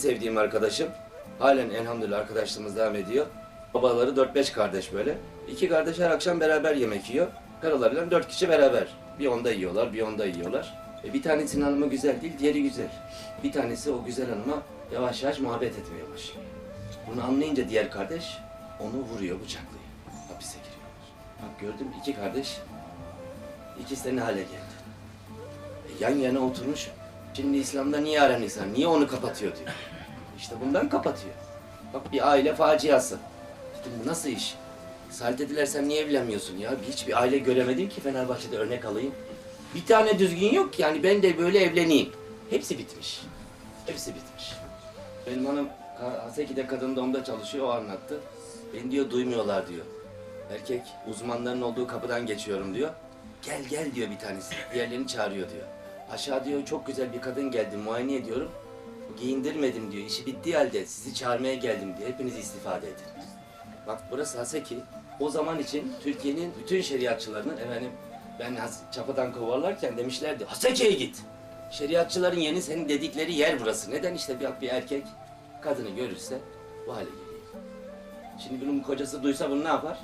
sevdiğim arkadaşım. Halen elhamdülillah arkadaşlığımız devam ediyor. Babaları 4-5 kardeş böyle. İki kardeş her akşam beraber yemek yiyor. Karılarıyla dört kişi beraber. Bir onda yiyorlar, bir onda yiyorlar. E bir tanesinin hanımı güzel değil, diğeri güzel. Bir tanesi o güzel hanıma yavaş yavaş muhabbet etmeye başlıyor. Bunu anlayınca diğer kardeş onu vuruyor, bıçaklıyor. Hapise giriyorlar. Bak gördüm iki kardeş, ikisi de ne hale geldi. E yan yana oturmuş. Şimdi İslam'da niye aran niye onu kapatıyor diyor. İşte bundan kapatıyor. Bak bir aile faciası. Dedim bu nasıl iş? Salih dediler niye evlenmiyorsun ya? Hiçbir aile göremedim ki Fenerbahçe'de örnek alayım. Bir tane düzgün yok ki yani ben de böyle evleneyim. Hepsi bitmiş. Hepsi bitmiş. Benim hanım Haseki'de kadın doğumda çalışıyor, o anlattı. Beni diyor duymuyorlar diyor. Erkek uzmanların olduğu kapıdan geçiyorum diyor. Gel gel diyor bir tanesi. Diğerlerini çağırıyor diyor. Aşağı diyor çok güzel bir kadın geldi muayene ediyorum. Giyindirmedim diyor. İşi bittiği halde sizi çağırmaya geldim diyor. Hepiniz istifade edin. Bak burası Haseki. O zaman için Türkiye'nin bütün şeriatçılarının efendim ben çapadan kovarlarken demişlerdi Haseki'ye git. Şeriatçıların yeni senin dedikleri yer burası. Neden işte bir, bir erkek kadını görürse bu hale geliyor. Şimdi bunun kocası duysa bunu ne yapar?